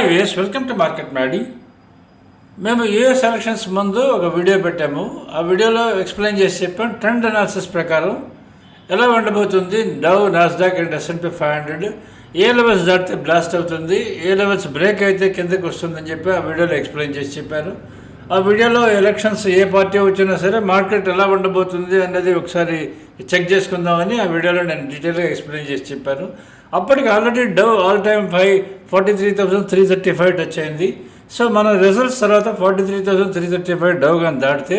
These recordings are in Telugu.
Hi guys welcome to market Maddy మేము యూఎస్ ఎలక్షన్స్ ముందు ఒక వీడియో పెట్టాము. ఆ వీడియోలో ఎక్స్ప్లెయిన్ చేసి చెప్పాం ట్రెండ్ అనాలిసిస్ ప్రకారం ఎలా ఉండబోతుంది? Dow Nasdaq and S and P five hundred A levels దాటితే బ్లాస్ట్ అవుతుంది? ఏ లెవెల్స్ బ్రేక్ అయితే కిందకి వస్తుందని చెప్పి ఆ వీడియోలో ఎక్స్ప్లెయిన్ చేసి చెప్పారు. ఆ వీడియోలో ఎలక్షన్స్ ఏ పార్టీ వచ్చినా సరే మార్కెట్ ఎలా ఉండబోతుంది అనేది ఒకసారి చెక్ చేసుకుందామని ఆ వీడియోలో నేను డీటెయిల్గా ఎక్స్ప్లెయిన్ చేసి చెప్పాను. అప్పటికి already Dow all time five forty three thousand three thirty five touch అయింది. సో మన రిజల్ట్స్ తర్వాత forty three thousand three thirty five Dow కానీ దాటితే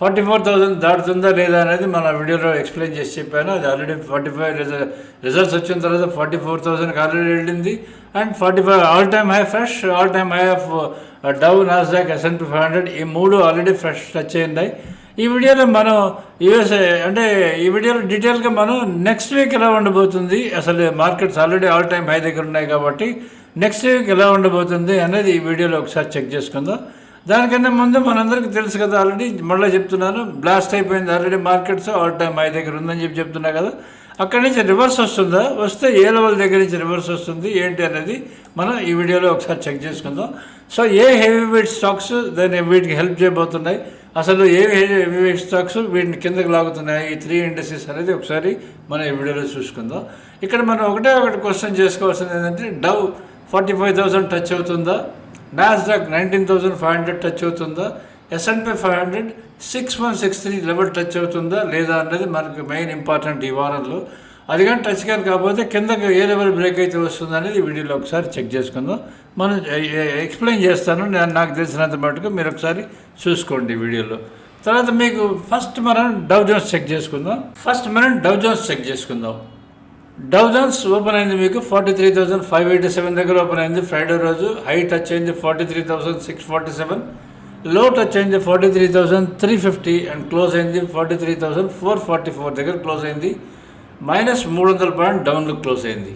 ఫార్టీ ఫోర్ థౌసండ్ దాటుతుందా లేదా అనేది మన వీడియోలో ఎక్స్ప్లెయిన్ చేసి చెప్పాను. అది ఆల్రెడీ ఫార్టీ ఫైవ్ రిజల్ట్స్ వచ్చిన తర్వాత ఫార్టీ ఫోర్ థౌసండ్కి ఆల్రెడీ వెళ్ళింది. And forty five all time high fresh all time high of Dow Nasdaq S and P five hundred ఈ మూడు ఆల్రెడీ ఫ్రెష్ టచ్ అయింది ఈ వీడియోలో మనం యూఎస్ఏ అంటే ఈ వీడియోలో డీటెయిల్గా మనం నెక్స్ట్ వీక్ ఎలా ఉండబోతుంది? అసలు markets already all time high దగ్గర ఉన్నాయి కాబట్టి నెక్స్ట్ వీక్ ఎలా ఉండబోతుంది అనేది ఈ వీడియోలో ఒకసారి చెక్ చేసుకుందాం. దానికన్నా ముందు మనందరికీ తెలుసు కదా ఆల్రెడీ మళ్ళీ చెప్తున్నాను బ్లాస్ట్ అయిపోయింది already markets all time high దగ్గర ఉందని చెప్పి చెప్తున్నా కదా. అక్కడి నుంచి రివర్స్ వస్తుందా? వస్తే ఏ లెవెల్ దగ్గర నుంచి రివర్స్ వస్తుంది? ఏంటి అనేది మనం ఈ వీడియోలో ఒకసారి చెక్ చేసుకుందాం. సో ఏ హెవీ వెయిట్ స్టాక్స్ దాన్ని వీటికి హెల్ప్ చేయబోతున్నాయి? అసలు ఏ హెవీ స్టాక్స్ వీటిని కిందకి లాగుతున్నాయి? ఈ త్రీ ఇండస్ట్రీస్ అనేది ఒకసారి మనం ఈ వీడియోలో చూసుకుందాం. ఇక్కడ మనం ఒకటే ఒకటి క్వశ్చన్ చేసుకోవాల్సింది ఏంటంటే Dow forty five thousand touch అవుతుందా? Nasdaq nineteen thousand five hundred touch అవుతుందా? S and P five hundred six one six three level touch అవుతుందా? లేదా అనేది మనకు మెయిన్ ఇంపార్టెంట్ ఈ వారంలో. అది కానీ టచ్ కానీ కాకపోతే కిందకి ఏ లెవెల్ బ్రేక్ అయితే వస్తుంది అనేది వీడియోలో ఒకసారి చెక్ చేసుకుందాం. మనం ఎక్స్ప్లెయిన్ చేస్తాను. నేను నాకు తెలిసినంత మటుకు మీరు ఒకసారి చూసుకోండి వీడియోలో. తర్వాత మీకు ఫస్ట్ మనం డవ్ జోన్స్ చెక్ చేసుకుందాం. ఫస్ట్ మనం డవ్ జోన్స్ చెక్ చేసుకుందాం. డవ్ జోన్స్ ఓపెన్ అయింది మీకు forty three thousand five eighty seven దగ్గర ఓపెన్ అయింది. ఫ్రైడే రోజు హై టచ్ అయింది forty three thousand six forty సెవెన్లో టచ్ అయింది forty three thousand three fifty and close అయింది forty three thousand four forty four దగ్గర క్లోజ్ అయింది. మైనస్ మూడు వందల పాయింట్ డౌన్లో క్లోజ్ అయింది.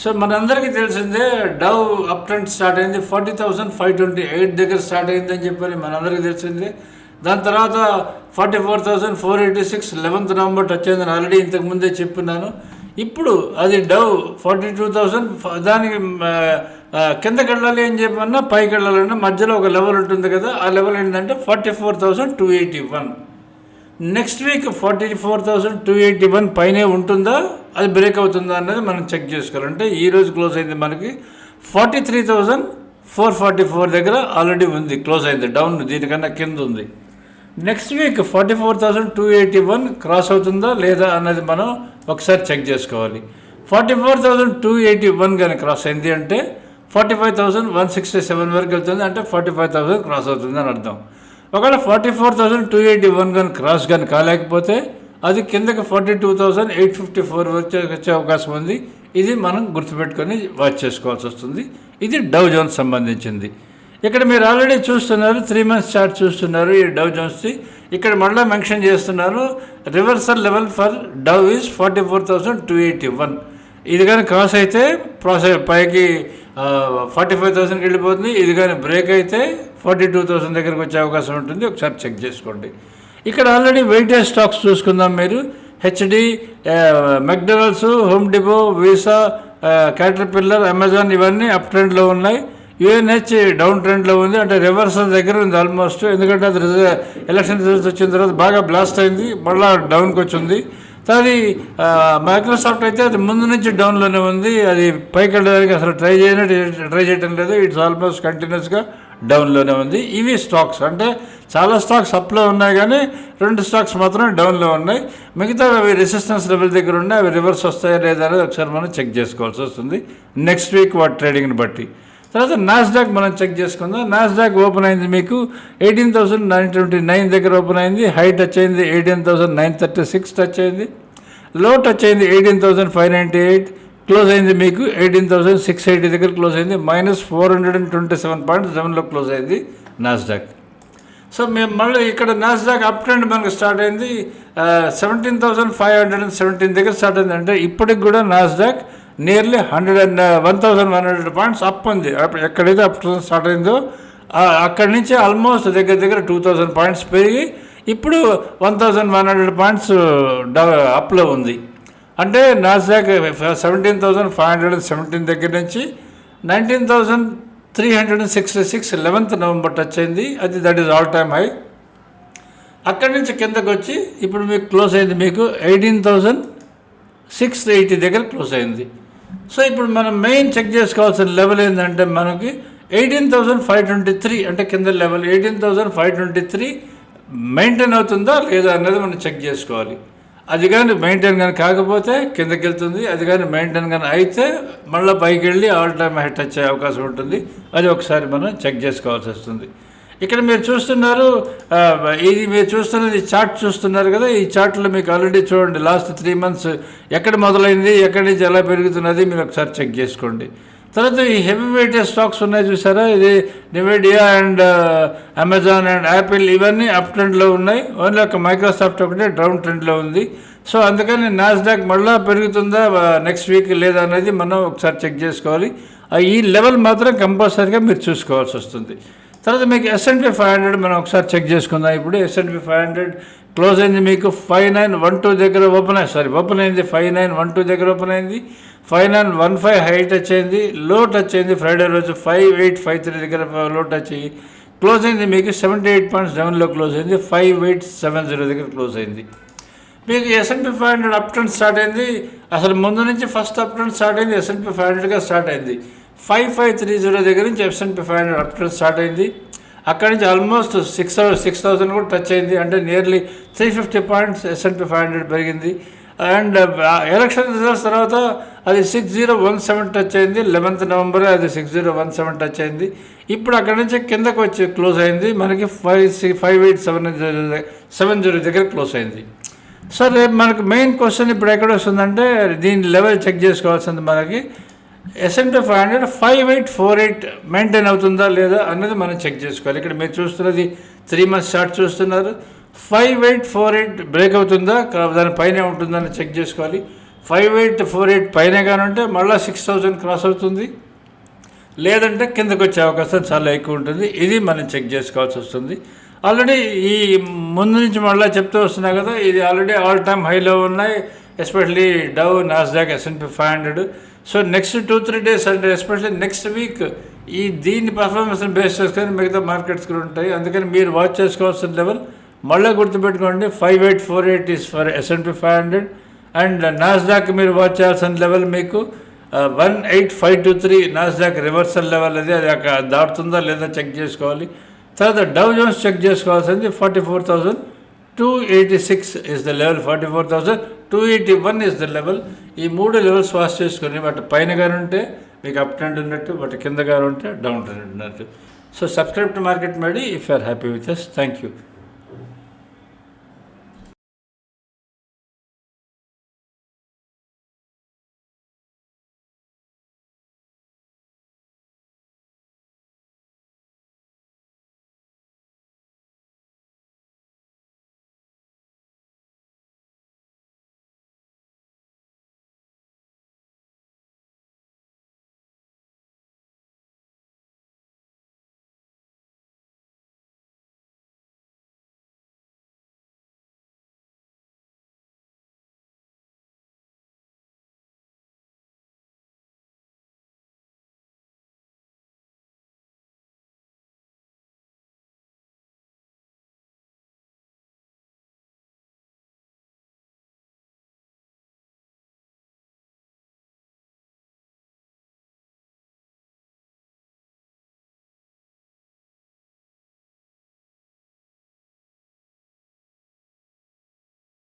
సో మనందరికీ తెలిసిందే డవ్ అప్ ట్రెండ్ స్టార్ట్ అయింది forty thousand five twenty eight దగ్గర స్టార్ట్ అయింది అని చెప్పని మనందరికీ తెలిసిందే. దాని తర్వాత forty four thousand four eighty six eleventh November touch అయిందని ఆల్రెడీ ఇంతకు ముందే చెప్పున్నాను. ఇప్పుడు అది డవ్ ఫార్టీ టూ థౌసండ్ దానికి కిందకి వెళ్ళాలి అని చెప్పన్నా పైకి వెళ్ళాలన్నా మధ్యలో ఒక లెవెల్ ఉంటుంది కదా ఆ లెవెల్ ఏంటంటే forty four thousand two eighty one next week forty four thousand two eighty one పైనే ఉంటుందా? అది బ్రేక్ అవుతుందా అనేది మనం చెక్ చేసుకోవాలంటే ఈరోజు క్లోజ్ అయింది మనకి forty three thousand four forty four దగ్గర ఆల్రెడీ ఉంది. క్లోజ్ అయింది డౌన్ దీనికన్నా కింద ఉంది. Next week forty four thousand two eighty one cross అవుతుందా లేదా అన్నది మనం ఒకసారి చెక్ చేసుకోవాలి. Forty four thousand two eighty one కానీ క్రాస్ అయింది అంటే forty five thousand one sixty seven వరకు వెళ్తుంది అంటే ఫార్టీ ఫైవ్ థౌసండ్ క్రాస్ అవుతుంది అని అర్థం. ఒకవేళ forty four thousand two eighty one కానీ క్రాస్ కానీ కాలేకపోతే అది కిందకి forty two thousand eight fifty four వచ్చే వచ్చే అవకాశం ఉంది. ఇది మనం గుర్తుపెట్టుకొని వాచ్ చేసుకోవాల్సి వస్తుంది. ఇది డవ్ జోన్స్ సంబంధించింది. ఇక్కడ మీరు ఆల్రెడీ చూస్తున్నారు త్రీ మంత్స్ చార్ట్ చూస్తున్నారు ఈ డవ్ జోన్స్ది ఇక్కడ మళ్ళీ మెన్షన్ చేస్తున్నారు reversal level for Dow is forty four thousand two eighty one ఇది కానీ క్రాస్ అయితే ప్రాసెస్ పైకి ఫార్టీ ఫైవ్ థౌసండ్కి వెళ్ళిపోతుంది. ఇది కానీ బ్రేక్ అయితే ఫార్టీ టూ థౌసండ్ దగ్గరికి వచ్చే అవకాశం ఉంటుంది. ఒకసారి చెక్ చేసుకోండి. ఇక్కడ ఆల్రెడీ వెయిటేజ్ స్టాక్స్ చూసుకుందాం మీరు. HD McDonald's Home Depot Visa Caterpillar Amazon ఇవన్నీ అప్ ట్రెండ్లో ఉన్నాయి. యుఎన్హెచ్ డౌన్ ట్రెండ్లో ఉంది. అంటే రివర్సల్ దగ్గర ఉంది ఆల్మోస్ట్ ఎందుకంటే అది ఎలక్షన్ రిజల్ట్స్ వచ్చిన తర్వాత బాగా బ్లాస్ట్ అయింది. మళ్ళీ డౌన్కి వచ్చింది. అది మైక్రోసాఫ్ట్ అయితే అది ముందు నుంచి డౌన్లోనే ఉంది. అది పైకి వెళ్ళడానికి అసలు ట్రై చేయనట్టు ట్రై చేయడం లేదు. ఇట్స్ ఆల్మోస్ట్ కంటిన్యూస్గా డౌన్లోనే ఉంది. ఇవి స్టాక్స్. అంటే చాలా స్టాక్స్ అప్లో ఉన్నాయి కానీ రెండు స్టాక్స్ మాత్రం డౌన్లో ఉన్నాయి. మిగతా అవి రెసిస్టెన్స్ లెవెల్ దగ్గర ఉన్నాయి. అవి రివర్స్ వస్తాయా లేదా అనేది ఒకసారి మనం చెక్ చేసుకోవాల్సి వస్తుంది. నెక్స్ట్ వీక్ వాటి ట్రేడింగ్ని బట్టి. తర్వాత నాస్డాక్ మనం చెక్ చేసుకుందాం. నాస్డాక్ ఓపెన్ అయింది మీకు eighteen thousand nine twenty nine దగ్గర ఓపెన్ అయింది. హై టచ్ అయింది eighteen thousand nine thirty six touch అయింది. లో టచ్ అయింది eighteen thousand five ninety eight close అయింది మీకు ఎయిటీన్ థౌసండ్ సిక్స్ ఎయిటీ దగ్గర క్లోజ్ అయింది. Minus four hundred and twenty seven point సెవెన్లో క్లోజ్ అయింది నాస్డాక్ సో మేము మళ్ళీ ఇక్కడ నాస్డాక్ అప్ ట్రెండ్ మనకు స్టార్ట్ అయింది. Seventeen thousand five hundred and seventeen దగ్గర స్టార్ట్ అయింది అంటే ఇప్పటికి కూడా Nasdaq nearly hundred and one thousand one hundred points up ఉంది. అప్పుడు ఎక్కడైతే అప్ స్టార్ట్ అయిందో అక్కడి నుంచి ఆల్మోస్ట్ దగ్గర దగ్గర టూ థౌసండ్ పాయింట్స్ పెరిగి ఇప్పుడు one thousand one hundred points అప్లో ఉంది. అంటే Nasdaq seventeen thousand five hundred and seventeen దగ్గర నుంచి nineteen thousand three hundred and sixty six eleventh November touch అయింది. అది that is all time high అక్కడి నుంచి కిందకు వచ్చి ఇప్పుడు మీకు క్లోజ్ అయింది మీకు ఎయిటీన్ థౌజండ్ సిక్స్ ఎయిటీ దగ్గర క్లోజ్ అయింది. సో ఇప్పుడు మనం మెయిన్ చెక్ చేసుకోవాల్సిన లెవెల్ ఏంటంటే మనకి eighteen thousand five twenty three అంటే కింద level eighteen thousand five twenty three maintain అవుతుందా లేదా అన్నది మనం చెక్ చేసుకోవాలి. అది కానీ మెయింటైన్ కానీ కాకపోతే కిందకి వెళ్తుంది అది కానీ మెయింటైన్ కానీ అయితే మళ్ళీ పైకి వెళ్ళి ఆల్ టైమ్ హై టచ్ అయ్యే అవకాశం ఉంటుంది. అది ఒకసారి మనం చెక్ చేసుకోవాల్సి వస్తుంది. ఇక్కడ మీరు చూస్తున్నారు ఇది మీరు చూస్తున్నది చార్ట్ చూస్తున్నారు కదా ఈ చార్ట్లో మీకు ఆల్రెడీ చూడండి లాస్ట్ త్రీ మంత్స్ ఎక్కడ మొదలైంది ఎక్కడి నుంచి ఎలా పెరుగుతున్నది మీరు ఒకసారి చెక్ చేసుకోండి. తర్వాత ఈ హెవీ వెయిటెడ్ స్టాక్స్ ఉన్నాయి చూసారా? ఇది Nvidia and Amazon and Apple ఇవన్నీ అప్ ట్రెండ్లో ఉన్నాయి. ఓన్లీ ఒక మైక్రోసాఫ్ట్ ఒకటే డౌన్ ట్రెండ్లో ఉంది. సో అందుకని నాస్డాక్ మళ్ళీ పెరుగుతుందా నెక్స్ట్ వీక్ లేదా అనేది మనం ఒకసారి చెక్ చేసుకోవాలి. ఆ ఈ లెవెల్ మాత్రం కంపల్సరీగా మీరు చూసుకోవాల్సి వస్తుంది. తర్వాత మీకు ఎస్ఎన్పి ఫైవ్ హండ్రెడ్ మనం ఒకసారి చెక్ చేసుకుందాం. ఇప్పుడు ఎస్ఎన్పి ఫైవ్ హండ్రెడ్ క్లోజ్ అయింది మీకు ఫైవ్ నైన్ వన్ టూ దగ్గర ఓపెన్ అయింది. సారీ ఓపెన్ అయింది ఫైవ్ నైన్ వన్ టూ దగ్గర ఓపెన్ అయింది. Five nine one five high touch అయింది. లో టచ్ అయింది ఫ్రైడే రోజు ఫైవ్ ఎయిట్ ఫైవ్ త్రీ దగ్గర లో టచ్ అయ్యి క్లోజ్ అయింది మీకు సెవెంటీ ఎయిట్ పాయింట్ సెవెన్లో క్లోజ్ అయింది. ఫైవ్ ఎయిట్ సెవెన్ జీరో దగ్గర క్లోజ్ అయింది. మీకు S and P five hundred up trend start అయింది. అసలు ముందు నుంచి ఫస్ట్ అప్ ట్రెండ్ స్టార్ట్ అయింది. ఎస్ఎన్పి ఫైవ్ హండ్రెడ్గా స్టార్ట్ అయింది. ఫైవ్ ఫైవ్ త్రీ జీరో దగ్గర నుంచి S and P five hundred up start అయింది. అక్కడి నుంచి ఆల్మోస్ట్ సిక్స్ సిక్స్ థౌసండ్ కూడా టచ్ అయింది. అంటే nearly three fifty points S and P five hundred పెరిగింది. అండ్ ఎలక్షన్ రిజల్ట్స్ తర్వాత అది six zero one seven touch అయింది. లెవెన్త్ నవంబర్ అది six zero one seven touch అయింది. ఇప్పుడు అక్కడ నుంచి కిందకు వచ్చి క్లోజ్ అయింది. మనకి five six five eight seven seven zero దగ్గర క్లోజ్ అయింది. సో మనకు మెయిన్ క్వశ్చన్ ఇప్పుడు ఎక్కడ వస్తుందంటే దీని లెవెల్ చెక్ చేసుకోవాల్సింది మనకి. S and P five hundred five eight four eight maintain అవుతుందా లేదా అన్నది మనం చెక్ చేసుకోవాలి. ఇక్కడ మీరు చూస్తున్నది త్రీ మంత్స్ షార్ట్ చూస్తున్నారు. Five eight four eight break అవుతుందా? దాని పైన ఉంటుందని చెక్ చేసుకోవాలి. ఫైవ్ ఎయిట్ ఫోర్ ఎయిట్ పైన కానీ ఉంటే మళ్ళీ సిక్స్ థౌజండ్ క్రాస్ అవుతుంది. లేదంటే కిందకు వచ్చే అవకాశం చాలా ఎక్కువ ఉంటుంది. ఇది మనం చెక్ చేసుకోవాల్సి వస్తుంది. ఆల్రెడీ ఈ ముందు నుంచి మళ్ళీ చెప్తూ వస్తున్నా కదా ఇది ఆల్రెడీ ఆల్ టైమ్ హైలో ఉన్నాయి. Especially Dow Nasdaq S and P five hundred so next two three days అంటే ఎస్పెషల్లీ నెక్స్ట్ వీక్ ఈ దీని పర్ఫార్మెన్స్ని బేస్ చేసుకొని మిగతా మార్కెట్స్ కూడా ఉంటాయి. అందుకని మీరు వాచ్ చేసుకోవాల్సిన లెవెల్ మళ్ళీ గుర్తుపెట్టుకోండి five eight four eight is for S and P five hundred and Nasdaq మీరు వాచ్ చేయాల్సిన లెవెల్ మీకు one eight five two three Nasdaq reversal level అది అది అక్కడ దాటుతుందా లేదా చెక్ చేసుకోవాలి. తర్వాత డవ్ జోన్స్ చెక్ చేసుకోవాల్సింది forty four thousand two eighty six is the level forty four thousand two eighty one is the level ఈ మూడు లెవెల్స్ వాష్ చేసుకొని వాటి పైన కానీ ఉంటే మీకు అప్ ట్రెండ్ ఉన్నట్టు వాటి కింద కానీ ఉంటే డౌన్ ట్రెండ్ ఉన్నట్టు. So subscribe to market Maddy if are happy with us thank you